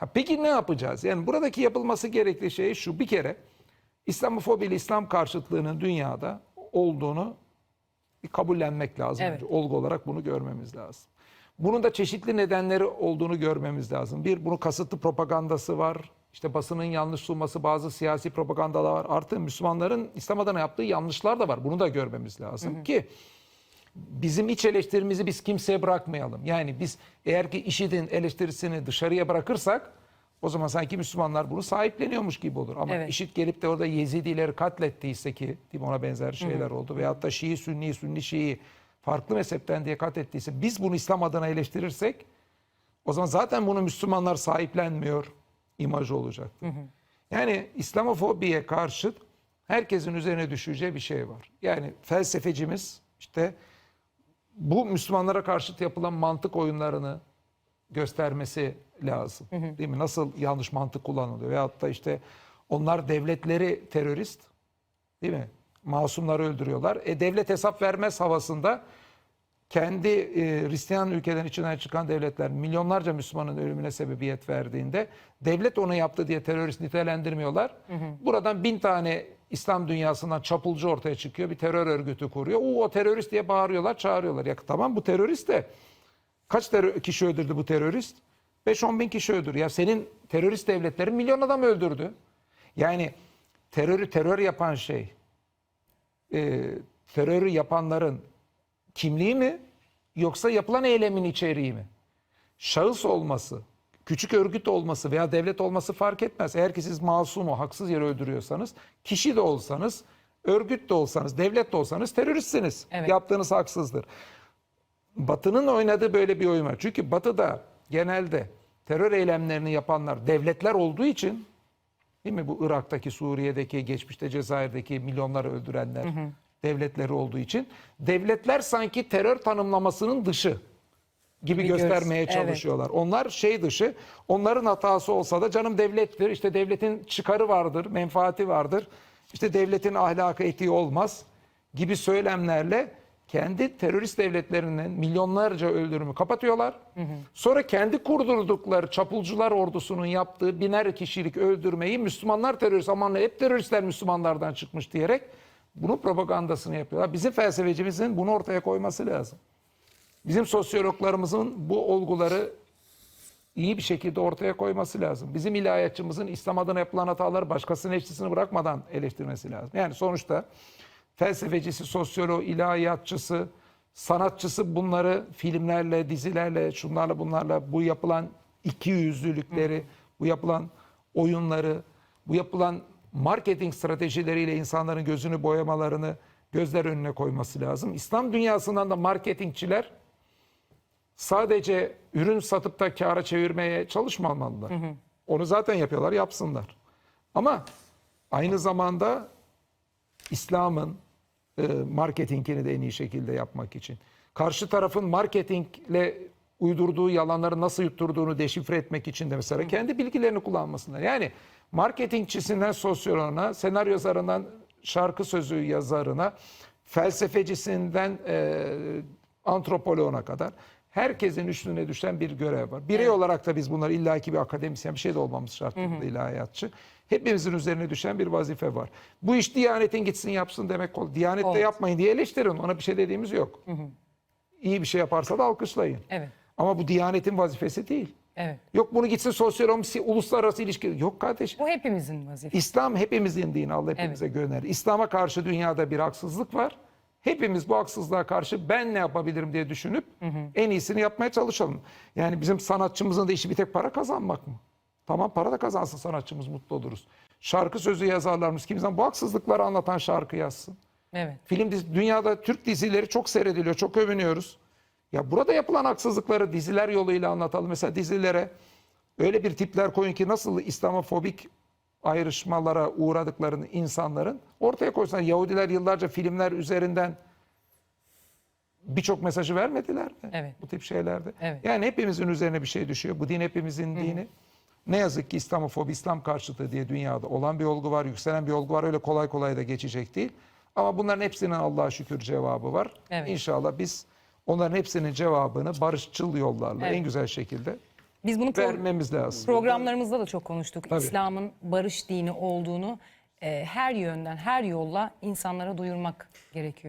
Ha, peki ne yapacağız? Yani buradaki yapılması gerekli şey şu. Bir kere İslamofobi ile İslam karşıtlığının dünyada olduğunu kabullenmek lazım. Evet. Olgu olarak bunu görmemiz lazım. Bunun da çeşitli nedenleri olduğunu görmemiz lazım. Bir, bunun kasıtlı propagandası var. İşte basının yanlış sunması, bazı siyasi propagandalar var. Artı Müslümanların İslam adına yaptığı yanlışlar da var. Bunu da görmemiz lazım ki bizim iç eleştirimizi biz kimseye bırakmayalım. Yani biz eğer ki IŞİD'in eleştirisini dışarıya bırakırsak o zaman sanki Müslümanlar bunu sahipleniyormuş gibi olur. Ama Evet. IŞİD gelip de orada Yezidileri katlettiyse ki değil mi, ona benzer şeyler oldu. Veyahut da Şii, Sünni, Sünni, Şii farklı mezhepten diye katlettiyse biz bunu İslam adına eleştirirsek o zaman zaten bunu Müslümanlar sahiplenmiyor imajı olacaktır. Yani İslamofobiye karşıt herkesin üzerine düşeceği bir şey var. Yani felsefecimiz işte bu Müslümanlara karşıt yapılan mantık oyunlarını göstermesi lazım. Değil mi? Nasıl yanlış mantık kullanılıyor veyahut da işte onlar devletleri terörist değil mi? Masumları öldürüyorlar. E devlet hesap vermez havasında kendi e, Hristiyan ülkelerin içinden çıkan devletler milyonlarca Müslümanın ölümüne sebebiyet verdiğinde devlet onu yaptı diye terörist nitelendirmiyorlar. Buradan bin tane İslam dünyasından çapulcu ortaya çıkıyor. Bir terör örgütü kuruyor. Oo, o terörist diye bağırıyorlar, çağırıyorlar. Ya tamam bu terörist de kaç terör, kişi öldürdü bu terörist? 5-10 bin kişi öldürdü. Ya senin terörist devletlerin milyon adam öldürdü. Yani terörü terör yapan şey e, terörü yapanların kimliği mi yoksa yapılan eylemin içeriği mi? Şahıs olması, küçük örgüt olması veya devlet olması fark etmez. Eğer ki siz masumu haksız yere öldürüyorsanız, kişi de olsanız, örgüt de olsanız, devlet de olsanız teröristsiniz. Evet. Yaptığınız haksızdır. Batı'nın oynadığı böyle bir oyun var. Çünkü Batı'da genelde terör eylemlerini yapanlar devletler olduğu için değil mi bu Irak'taki, Suriye'deki, geçmişte Cezayir'deki milyonları öldürenler devletleri olduğu için devletler sanki terör tanımlamasının dışı gibi Bir göstermeye göz- evet. çalışıyorlar. Onlar şey dışı, onların hatası olsa da canım devlettir. İşte devletin çıkarı vardır, menfaati vardır. İşte devletin ahlakı etiği olmaz gibi söylemlerle kendi terörist devletlerinin milyonlarca öldürümü kapatıyorlar. Sonra kendi kurdurdukları çapulcular ordusunun yaptığı biner kişilik öldürmeyi Müslümanlar terörist aman hep teröristler Müslümanlardan çıkmış diyerek bunun propagandasını yapıyorlar. Bizim felsefecimizin bunu ortaya koyması lazım. Bizim sosyologlarımızın bu olguları iyi bir şekilde ortaya koyması lazım. Bizim ilahiyatçımızın İslam adına yapılan hataları başkasının eşlisini bırakmadan eleştirmesi lazım. Yani sonuçta felsefecisi, sosyoloğu, ilahiyatçısı, sanatçısı bunları filmlerle, dizilerle, şunlarla bunlarla bu yapılan iki yüzlülükleri, bu yapılan oyunları, bu yapılan marketing stratejileriyle insanların gözünü boyamalarını gözler önüne koyması lazım. İslam dünyasından da marketingçiler sadece ürün satıp da kâra çevirmeye çalışmamalılar. Onu zaten yapıyorlar, yapsınlar. Ama aynı zamanda İslam'ın e, marketingini de en iyi şekilde yapmak için. Karşı tarafın marketingle uydurduğu yalanları nasıl yutturduğunu deşifre etmek için de mesela kendi bilgilerini kullanmasınlar. Yani marketingçisinden sosyoloğuna, senaryo yazarından şarkı sözü yazarına, felsefecisinden e, antropoloğuna kadar herkesin üstüne düşen bir görev var. Birey olarak da biz bunlar illaki bir akademisyen bir şey de olmamız şartıyla ilahiyatçı. Hepimizin üzerine düşen bir vazife var. Bu iş Diyanet'in gitsin yapsın demek ol. Diyanet'te Olmaz. yapmayın diye eleştirin. Ona bir şey dediğimiz yok. İyi bir şey yaparsa da alkışlayın. Evet. Ama bu Diyanet'in vazifesi değil. Evet. Yok bunu gitsin sosyoloji, uluslararası ilişki. Yok kardeş. Bu hepimizin vazifesi. İslam hepimizin dini. Allah hepimize gönder. İslam'a karşı dünyada bir haksızlık var. Hepimiz bu haksızlığa karşı ben ne yapabilirim diye düşünüp en iyisini yapmaya çalışalım. Yani bizim sanatçımızın da işi bir tek para kazanmak mı? Tamam para da kazansın sanatçımız mutlu oluruz. Şarkı sözü yazarlarımız kim zaman bu haksızlıkları anlatan şarkı yazsın. Evet. Film dünyada Türk dizileri çok seyrediliyor, çok övünüyoruz. Ya burada yapılan haksızlıkları diziler yoluyla anlatalım. Mesela dizilere öyle bir tipler koyun ki nasıl İslamofobik ayrışmalara uğradıklarını insanların ortaya koysunlar. Yahudiler yıllarca filmler üzerinden birçok mesajı vermediler mi? Evet. Bu tip şeylerde. Evet. Yani hepimizin üzerine bir şey düşüyor. Bu din hepimizin dini. Ne yazık ki İslamofobi, İslam karşıtı diye dünyada olan bir olgu var, yükselen bir olgu var. Öyle kolay kolay da geçecek değil. Ama bunların hepsinin Allah'a şükür cevabı var. Evet. İnşallah biz onların hepsinin cevabını barışçıl yollarla Evet. en güzel şekilde Biz bunu pro- vermemiz lazım. programlarımızda da çok konuştuk. Tabii. İslam'ın barış dini olduğunu e, her yönden, her yolla insanlara duyurmak gerekiyor.